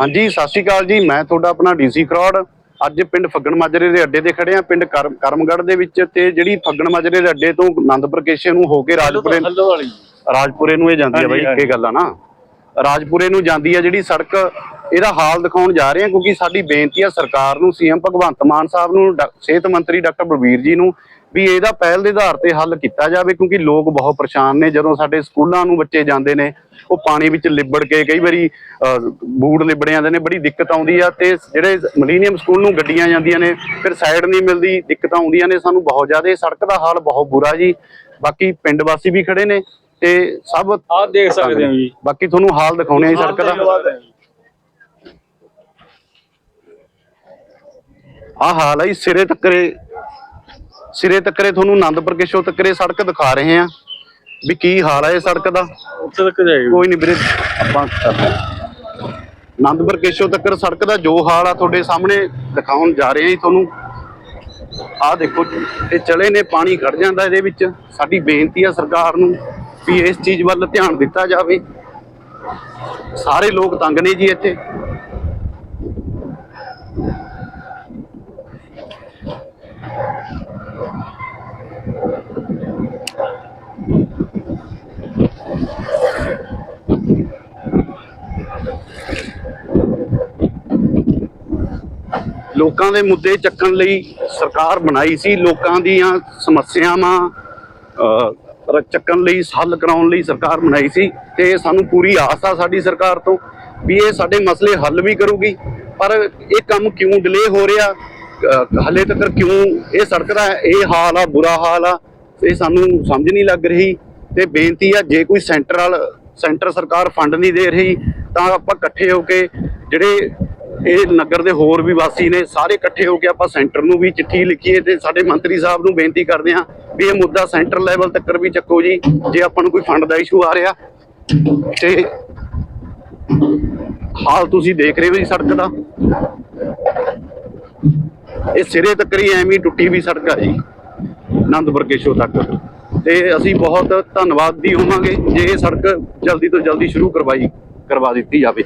ਹਾਂਜੀ ਸਤਿ ਸ਼੍ਰੀ ਅਕਾਲ ਜੀ। ਮੈਂ ਤੁਹਾਡਾ ਆਪਣਾ ਡੀਸੀ ਕਰੌੜ ਅੱਜ ਪਿੰਡ ਫੱਗਣ ਮਾਜਰੇ ਦੇ ਅੱਡੇ ਤੇ ਖੜੇ ਆ ਪਿੰਡ ਕਰਮ- ਕਰਮਗੜ੍ਹ ਦੇ ਵਿੱਚ ਤੇ ਜਿਹੜੀ ਫੱਗਣ ਮਾਜਰੇ ਦੇ ਅੱਡੇ ਤੋਂ ਆਨੰਦਪੁਰ ਕੇਸ਼ੇ ਨੂੰ ਹੋ ਕੇ ਰਾਜਪੁਰੇ ਰਾਜਪੁਰੇ ਨੂੰ ਇਹ ਜਾਂਦੀ ਆ ਬਾਈ। ਇਹ ਗੱਲ ਆ ਨਾ। ਰਾਜਪੁਰੇ ਨੂੰ ਜਾਂਦੀ ਆ ਜਿਹੜੀ ਸੜਕ ਇਹਦਾ ਹਾਲ ਦਿਖਾਉਣ ਜਾ ਰਹੇ ਆ ਕਿਉਂਕਿ ਸਾਡੀ ਬੇਨਤੀ ਆ ਸਰਕਾਰ ਨੂੰ ਸੀਐਮ ਭਗਵੰਤ ਮਾਨ ਸਾਹਿਬ ਨੂੰ ਸਿਹਤ ਮੰਤਰੀ ਡਾਕਟਰ ਬਲਬੀਰ ਜੀ ਨੂੰ ਵੀ ਇਹਦਾ ਪਹਿਲ ਦੇ ਆਧਾਰ ਤੇ ਹੱਲ ਕੀਤਾ ਜਾਵੇ ਕਿਉਂਕਿ ਲੋਕ ਬਹੁਤ ਪਰੇਸ਼ਾਨ ਨੇ। ਜਦੋਂ ਸਾਡੇ ਸਕੂਲਾਂ ਨੂੰ ਬੱਚੇ ਜਾਂਦੇ ਨੇ ਉਹ ਪਾਣੀ ਵਿੱਚ ਲਿਬੜ ਕੇ ਕਈ ਵਾਰੀ ਬੂਟ ਲਿਬੜ ਜਾਂਦੇ ਨੇ ਬੜੀ ਦਿੱਕਤ ਆਉਂਦੀ ਆ ਤੇ ਜਿਹੜੇ ਮਲੀਨੀਅਮ ਸਕੂਲ ਨੂੰ ਗੱਡੀਆਂ ਜਾਂਦੀਆਂ ਨੇ ਫਿਰ ਸਾਈਡ ਨਹੀਂ ਮਿਲਦੀ ਦਿੱਕਤਾਂ ਆਉਂਦੀਆਂ ਨੇ। ਸਾਨੂੰ ਬਹੁਤ ਜ਼ਿਆਦਾ ਸੜਕ ਦਾ ਹਾਲ ਬਹੁਤ ਬੁਰਾ ਜੀ। ਬਾਕੀ ਪਿੰਡ ਵਾਸੀ ਵੀ ਖੜੇ ਨੇ ਤੇ ਸਭ ਆਹ ਦੇਖ ਸਕਦੇ ਹੋ ਜੀ। ਬਾਕੀ ਤੁਹਾਨੂੰ ਹਾਲ ਦਿਖਾਉਣੇ ਆ ਜੀ ਸੜਕ ਦਾ। ਆਹ ਹਾਲ ਹੈ ਸਿਰੇ ਤੱਕਰੇ ਸਿਰੇ ਤੱਕਰੇ ਤੁਹਾਨੂੰ ਆਨੰਦਪੁਰ ਕਿਸ਼ੋ ਤੱਕਰੇ ਸੜਕ ਦਿਖਾ ਰਹੇ ਆ ਵੀ ਕੀ ਹਾਲ ਹੈ ਇਹ ਸੜਕ ਦਾ? ਉੱਥੇ ਤੱਕ ਜਾਏਗਾ। ਕੋਈ ਨਹੀਂ ਵੀਰੇ ਆਪਾਂ ਕਰਦੇ। ਆਨੰਦਪੁਰ ਕੇਸ਼ੋ ਤੱਕਰ ਸੜਕ ਦਾ ਜੋ ਹਾਲ ਆ ਤੁਹਾਡੇ ਸਾਹਮਣੇ ਦਿਖਾਉਣ ਜਾ ਰਹੇ ਹਾਂ ਜੀ ਤੁਹਾਨੂੰ। ਆਹ ਦੇਖੋ ਇਹ ਚਲੇ ਨੇ ਪਾਣੀ ਖੜ ਜਾਂਦਾ ਇਹਦੇ ਵਿੱਚ। ਸਾਡੀ ਬੇਨਤੀ ਆ ਸਰਕਾਰ ਨੂੰ ਵੀ ਇਸ ਚੀਜ਼ ਵੱਲ ਧਿਆਨ ਦਿੱਤਾ ਜਾਵੇ। ਸਾਰੇ ਲੋਕ ਤੰਗ ਨੇ ਜੀ ਇੱਥੇ। ਲੋਕਾਂ ਦੇ ਮੁੱਦੇ ਚੱਕਣ ਲਈ ਸਰਕਾਰ ਬਣਾਈ ਸੀ ਲੋਕਾਂ ਦੀਆਂ ਸਮੱਸਿਆਵਾਂ ਚੱਕਣ ਲਈ ਹੱਲ ਕਰਾਉਣ ਲਈ ਸਰਕਾਰ ਬਣਾਈ ਸੀ ਤੇ ਸਾਨੂੰ ਪੂਰੀ ਆਸ ਆ ਸਾਡੀ ਸਰਕਾਰ ਤੋਂ ਵੀ ਇਹ ਸਾਡੇ ਮਸਲੇ ਹੱਲ ਵੀ ਕਰੂਗੀ। ਪਰ ਇਹ ਕੰਮ ਕਿਉਂ ਡਿਲੇ ਹੋ ਰਿਹਾ? ਅਹ, ਹਲੇ ਤੱਕ ਕਿਉਂ ਇਹ ਸੜਕ ਦਾ ਇਹ ਹਾਲ ਆ ਬੁਰਾ ਹਾਲ ਆ ਇਹ ਸਾਨੂੰ ਸਮਝ ਨਹੀਂ ਲੱਗ ਰਹੀ ਤੇ ਬੇਨਤੀ ਆ ਜੇ ਕੋਈ ਸੈਂਟਰ ਸੈਂਟਰਲ ਸੈਂਟਰ ਸਰਕਾਰ ਫੰਡ ਨਹੀਂ ਦੇ ਰਹੀ ਤਾਂ ਆਪਾਂ ਇਕੱਠੇ ਹੋ ਕੇ ਜਿਹੜੇ ਇਹ ਨਗਰ ਦੇ ਹੋਰ ਵੀ ਵਾਸੀ ਨੇ, ਸਾਰੇ ਇਕੱਠੇ ਹੋ ਕੇ ਆਪਾਂ ਸੈਂਟਰ ਨੂੰ ਵੀ ਚਿੱਠੀ ਲਿਖੀਏ ਤੇ ਸਾਡੇ ਮੰਤਰੀ ਸਾਹਿਬ ਨੂੰ ਬੇਨਤੀ ਕਰਦੇ ਹਾਂ ਵੀ ਇਹ ਮੁੱਦਾ ਸੈਂਟਰ ਲੈਵਲ ਤੱਕ ਵੀ ਚੱਕੋ ਜੀ, ਜੇ ਆਪਾਂ ਨੂੰ ਕੋਈ ਫੰਡ ਦਾ ਇਸ਼ੂ ਆ ਰਿਹਾ। ਤੇ ਹਾਲ ਤੁਸੀਂ ਦੇਖ ਰਹੇ ਹੋ ਜੀ ਸੜਕ ਦਾ। ਇਹ ਸਿਰੇ ਤੱਕ ਹੀ ਐਵੇਂ ਟੁੱਟੀ ਵੀ ਸੜਕ ਆ ਜੀ ਆਨੰਦਪੁਰ ਕੇਸ਼ੋ ਤੱਕ। ਤੇ ਅਸੀਂ ਬਹੁਤ ਧੰਨਵਾਦ ਧੰਨਵਾਦੀ ਹੋਵਾਂਗੇ ਜੇ ਇਹ ਸੜਕ ਜਲਦੀ ਤੋਂ ਜਲਦੀ ਸ਼ੁਰੂ ਕਰਵਾਈ, ਕਰਵਾ ਦਿੱਤੀ ਜਾਵੇ।